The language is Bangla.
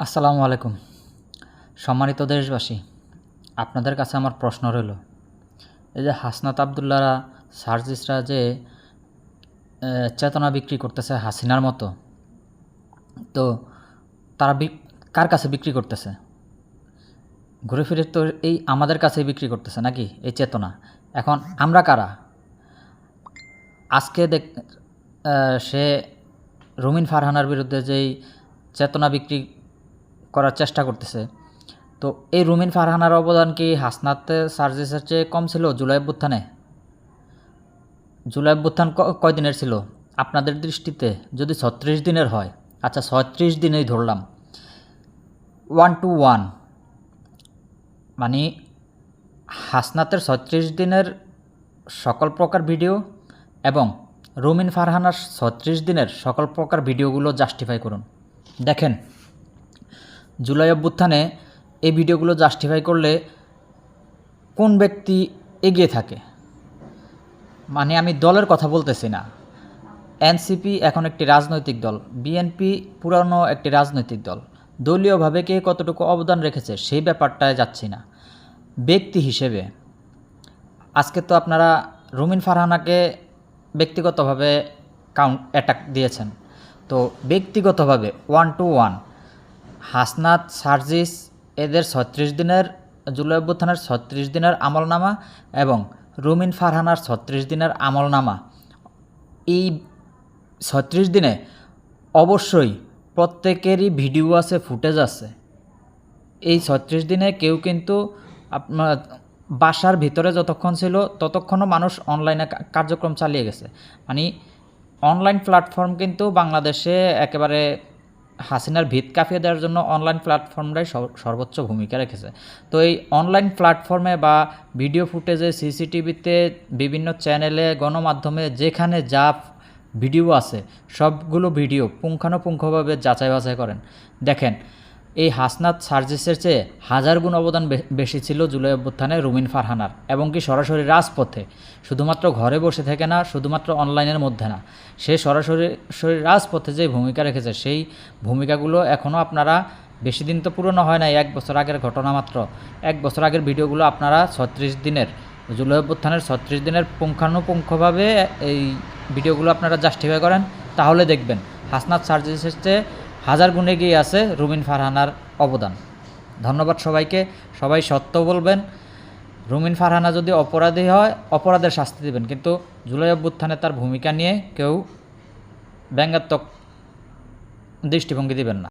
আসসালামু আলাইকুম। সম্মানিত দেশবাসী, আপনাদের কাছে আমার প্রশ্ন রইল। এই যে হাসনাত আবদুল্লারা সার্জিসরা যে চেতনা বিক্রি করতেছে হাসিনার মতো, তো তারা কার কাছে বিক্রি করতেছে? ঘুরে ফিরে তো এই আমাদের কাছেই বিক্রি করতেছে নাকি এই চেতনা? এখন আমরা কারা? আজকে দেখ সে রুমিন ফারহানার বিরুদ্ধে যেই চেতনা বিক্রি করার চেষ্টা করতেছে। তো এই রুমিন ফারহানার অবদান কি হাসনাত সার্জিসের চেয়ে কম ছিল জুলাই অভ্যুত্থানে জুলাই অভ্যুত্থান কয়দিনের ছিল? আপনাদের দৃষ্টিতে যদি ছত্রিশ দিনের হয় আচ্ছা ছত্রিশ দিনেই ধরলাম। One two one. মানে হাসনাতের ছত্রিশ দিনের সকল প্রকার ভিডিও এবং রুমিন ফারহানার ছত্রিশ দিনের সকল প্রকার ভিডিওগুলো জাস্টিফাই করুন। দেখেন জুলাই অভ্যুত্থানে এই ভিডিওগুলো জাস্টিফাই করলে কোন ব্যক্তি এগিয়ে থাকে? মানে আমি দলের কথা বলতেছি না। এনসিপি এখন একটি রাজনৈতিক দল, বিএনপি পুরানো একটি রাজনৈতিক দল। দলীয়ভাবে কে কতটুকু অবদান রেখেছে সেই ব্যাপারটায় যাচ্ছি না। ব্যক্তি হিসেবে। আজকে তো আপনারা রুমিন ফারহানাকে ব্যক্তিগতভাবে কাউন্ট অ্যাটাক দিয়েছেন। তো ব্যক্তিগতভাবে one two one Hasnat Sarjis, এদের ছত্রিশ দিনের জুলাই অভ্যুত্থানের ছত্রিশ দিনের আমলনামা এবং রুমিন ফারহানার ছত্রিশ দিনের আমলনামা। এই ছত্রিশ দিনে অবশ্যই প্রত্যেকেরই ভিডিও আছে, ফুটেজ আছে। এই ছত্রিশ দিনে কেউ কিন্তু আপনার বাসার ভিতরে যতক্ষণ ছিল, ততক্ষণও মানুষ অনলাইনে কার্যক্রম চালিয়ে গেছে। মানে অনলাইন প্ল্যাটফর্ম কিন্তু বাংলাদেশে একেবারে হাসিনার ভিত কাঁপিয়ে দেওয়ার জন্য অনলাইন প্ল্যাটফর্মটাই সর- সর্বোচ্চ ভূমিকা রেখেছে। তো এই অনলাইন প্ল্যাটফর্মে বা ভিডিও ফুটেজে সিসিটিভিতে বিভিন্ন চ্যানেলে গণমাধ্যমে যেখানে যা ভিডিও আছে, সবগুলো ভিডিও পুঙ্খানুপুঙ্খভাবে যাচাই বাছাই করেন। দেখেন এই হাসনাত সার্জিসের চেয়ে হাজার গুণ অবদান বেশি ছিল জুলাই অভ্যুত্থানে রুমিন ফারহানার এবং কি সরাসরি রাজপথে। শুধুমাত্র ঘরে বসে থেকে না, শুধুমাত্র অনলাইনের মধ্যে না। সে সরাসরি রাজপথে যে ভূমিকা রেখেছে, সেই ভূমিকাগুলো এখনও আপনারা, বেশি দিন তো পুরনো হয় নাই, এক বছর আগের ঘটনা মাত্র। এক বছর আগের ভিডিওগুলো আপনারা ছত্রিশ দিনের, জুলাই অভ্যুত্থানের ছত্রিশ দিনের পুঙ্খানুপুঙ্খভাবে এই ভিডিওগুলো আপনারা জাস্টিফাই করেন, তাহলে দেখবেন। হাসনাত সার্জিসের চেয়ে হাজার গুণে গিয়ে আছে রুমিন ফারহানার অবদান। ধন্যবাদ সবাইকে। সবাই সত্য বলবেন, রুমিন ফারহানা যদি অপরাধী হয়, অপরাধের শাস্তি দেবেন। কিন্তু জুলাই অভ্যুত্থানে তার ভূমিকা নিয়ে কেউ ব্যঙ্গাত্মক দৃষ্টিভঙ্গি দেবেন না।